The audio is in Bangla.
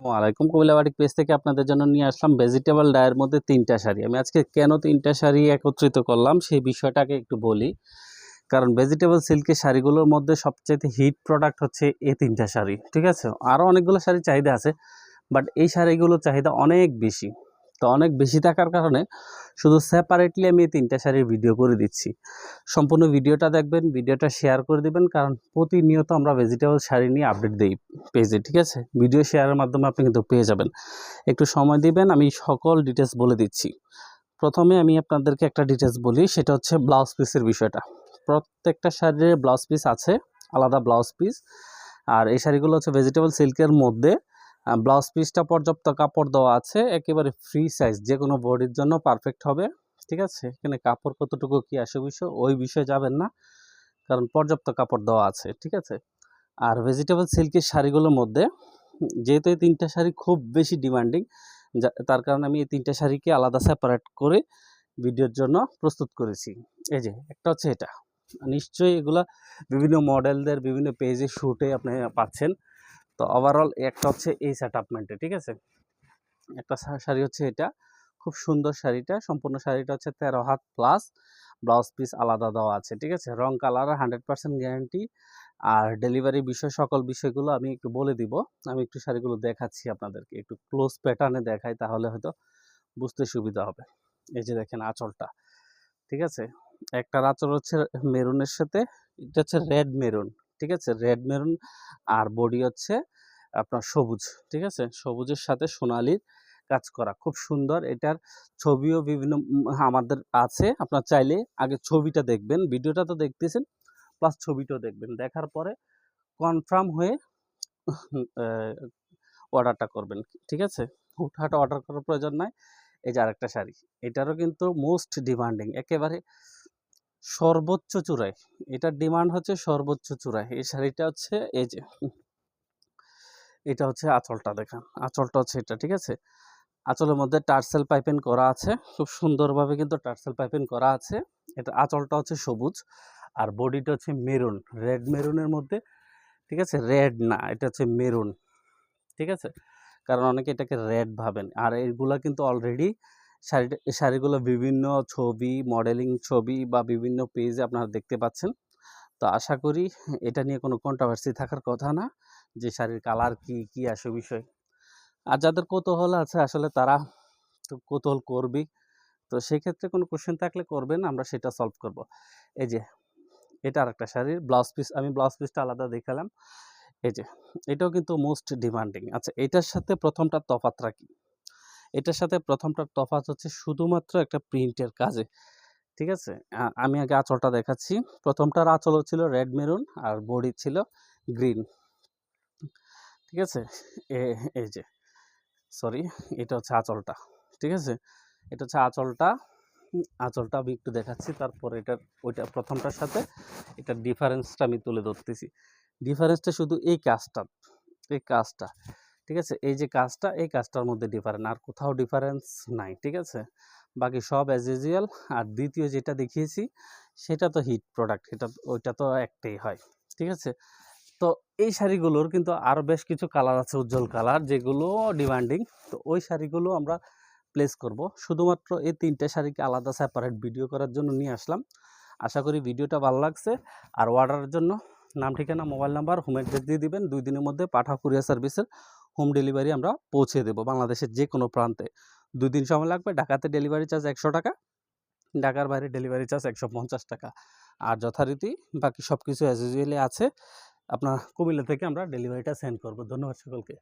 ওয়ালাইকুম কবিলা বাটিক পেজ থেকে আপনাদের জন্য নিয়ে আসলাম ভেজিটেবল ডায়ের মধ্যে তিনটা শাড়ি। আমি আজকে কেন তিনটা শাড়ি একত্রিত করলাম সেই বিষয়টাকে একটু বলি। কারণ ভেজিটেবল সিল্কের শাড়িগুলোর মধ্যে সবচেয়ে হিট প্রোডাক্ট হচ্ছে এই তিনটা শাড়ি, ঠিক আছে? আরও অনেকগুলো শাড়ি চাহিদা আছে বাট এই শাড়িগুলোর চাহিদা অনেক বেশি। তো অনেক বেশি থাকার কারণে শুধু সেপারেটলি আমি এই তিনটা শাড়ির ভিডিও করে দিচ্ছি। সম্পূর্ণ ভিডিওটা দেখবেন ভিডিওটা শেয়ার করে দিবেন, কারণ প্রতিনিয়ত আমরা ভেজিটেবল শাড়ি নিয়ে আপডেট দিই পেজে ঠিক আছে? ভিডিও শেয়ারের মাধ্যমে আপনি কিন্তু পেয়ে যাবেন। একটু সময় দিবেন, আমি সকল ডিটেলস বলে দিচ্ছি। প্রথমে আমি আপনাদেরকে একটা ডিটেলস বলি, সেটা হচ্ছে ব্লাউজ পিসের বিষয়টা। প্রত্যেকটা শাড়ির ব্লাউজ পিস আছে, আলাদা ব্লাউজ পিস আর এই শাড়িগুলো হচ্ছে ভেজিটেবল সিল্কের মধ্যে ব্লাউজ পিসটা পর্যাপ্ত কাপড় দেওয়া আছে, একেবারে ফ্রি সাইজ যে কোনো বডির জন্য পারফেক্ট হবে, ঠিক আছে? এখানে কাপড় কতটুকু, কী আসে বিষয়, ওই বিষয়ে যাবেন না, কারণ পর্যাপ্ত কাপড় দেওয়া আছে, ঠিক আছে? আর ভেজিটেবল সিল্কের শাড়িগুলোর মধ্যে, যেহেতু এই তিনটা শাড়ি খুব বেশি ডিমান্ডিং তার কারণে আমি এই তিনটা শাড়িকে আলাদা সেপারেট করে ভিডিওর জন্য প্রস্তুত করেছি। এই যে, একটা হচ্ছে এটা। নিশ্চয়ই এগুলা বিভিন্ন মডেলদের বিভিন্ন পেজে শ্যুটে আপনি পাচ্ছেন। তো ওভারঅল একটা হচ্ছে এই সেট ঠিক আছে? একটা শাড়ি হচ্ছে এটা। খুব সুন্দর শাড়িটা, সম্পূর্ণ শাড়িটা হচ্ছে তেরো হাত প্লাস ব্লাউজ পিস আলাদা দেওয়া আছে, ঠিক আছে? রং কালার হান্ড্রেড পার্সেন্ট গ্যারান্টি আর ডেলিভারি বিষয়, সকল বিষয়গুলো আমি একটু বলে দিব। আমি একটু শাড়িগুলো দেখাচ্ছি আপনাদেরকে। একটু ক্লোজ প্যাটার্নে দেখাই, তাহলে হয়তো বুঝতে সুবিধা হবে। এই যে দেখেন আঁচলটা, ঠিক আছে? একটা আঁচল হচ্ছে মেরুনের সাথে, এটা হচ্ছে রেড মেরুন। ঠিক আছে? রেড মেরুন আর বডি হচ্ছে আপনার সবুজ, ঠিক আছে? সবুজের সাথে সোনালির কাজ করা, খুব সুন্দর। এটার ছবিও বিভিন্ন আমাদের আছে, আপনার চাইলে আগে ছবিটা দেখবেন, ভিডিওটা তো দেখতেছেন প্লাস ছবিটাও দেখবেন। দেখার পরে কনফার্ম হয়ে অর্ডারটা করবেন, ঠিক আছে? হুটহাট অর্ডার করার প্রয়োজন নাই। এই যে আরেকটা শাড়ি, এটারও কিন্তু মোস্ট ডিমান্ডিং একেবারে সর্বোচ্চ চূড়ায়। এটার ডিমান্ড হচ্ছে সর্বোচ্চ চূড়ায়। এই শাড়িটা হচ্ছে, এই যে, এটা হচ্ছে আঁচলটা দেখেন। আঁচলটা হচ্ছে এটা, ঠিক আছে? আঁচলের মধ্যে টার্সেল পাইপেন করা আছে। খুব সুন্দরভাবে কিন্তু টার্সেল পাইপেন করা আছে। এটা আঁচলটা হচ্ছে সবুজ। আর বডিটা হচ্ছে মেরুন, রেড মেরুনের মধ্যে, ঠিক আছে? রেড না, এটা হচ্ছে মেরুন, ঠিক আছে? কারণ অনেকে এটাকে রেড ভাবেন। আর এইগুলা কিন্তু অলরেডি শাড়িটা শাড়িগুলো বিভিন্ন ছবি মডেলিং ছবি বা বিভিন্ন পেজে আপনারা দেখতে পাচ্ছেন। তো আশা করি এটা নিয়ে কোনো কন্ট্রোভার্সি থাকার কথা না, যে শাড়ির কালার কি কি আসে বিষয়। আর যাদের কৌতূহল আছে, আসলে তারা তো কৌতূহল করবেই। তো সেক্ষেত্রে কোনো কোশ্চেন থাকলে করবেন, আমরা সেটা সলভ করব। এই যে, এটা আরেকটা শাড়ির ব্লাউজ পিস আমি ব্লাউজ পিসটা আলাদা দেখালাম। এই যে, এটাও কিন্তু মোস্ট ডিমান্ডিং আচ্ছা এটার সাথে প্রথমটা তফাতটা কি? এটার সাথে প্রথমটার তফাৎ হচ্ছে শুধুমাত্র একটা প্রিন্টের কাজে। ঠিক আছে? আমি আগে আঁচলটা দেখাচ্ছি। প্রথমটার আঁচল ছিল রেড মেরুন আর বডি ছিল গ্রিন। ঠিক আছে? এই যে, সরি, এটা হচ্ছে আঁচলটা। ঠিক আছে? এটা হচ্ছে আঁচলটা। আঁচলটা আমি একটু দেখাচ্ছি, তারপর এটার, ওইটা প্রথমটার সাথে এটার ডিফারেন্সটা আমি তুলে ধরতেছি। ডিফারেন্সটা শুধু এই কাজটা এই কাজটা। ঠিক আছে? এই যে কাজটা, এই কাজটার মধ্যে ডিফারেন্ট আর কোথাও ডিফারেন্স নাই, ঠিক আছে? বাকি সব অ্যাজ ইউজুয়াল আর দ্বিতীয় যেটা দেখিয়েছি, সেটা তো হিট প্রোডাক্ট এটা ওইটা তো একটাই হয়, ঠিক আছে? তো এই শাড়িগুলোর কিন্তু আরও বেশ কিছু কালার আছে, উজ্জ্বল কালার যেগুলো ডিমান্ডিং তো ওই শাড়িগুলো আমরা প্লেস করব। শুধুমাত্র এই তিনটে শাড়িকে আলাদা সেপারেট ভিডিও করার জন্য নিয়ে আসলাম। আশা করি ভিডিওটা ভালো লাগছে, আর অর্ডারের জন্য, নাম, ঠিকানা মোবাইল নাম্বার হোম অ্যাড্রেস দিয়ে দিবেন, দুই দিনের মধ্যে পাঠা কুরিয়ার সার্ভিসের হোম ডেলিভারি আমরা পৌঁছে দেবো বাংলাদেশের যে কোনো প্রান্তে। দুই দিন সময় লাগবে, ঢাকাতে ডেলিভারি চার্জ একশো টাকা, ঢাকার বাইরে ডেলিভারি চার্জ একশো পঞ্চাশ টাকা। আর যথারীতি বাকি সব কিছু অ্যাজ ইউজুয়ালি আছে, আপনার কুমিল্লা থেকে আমরা ডেলিভারিটা সেন্ড করব। ধন্যবাদ সকলকে।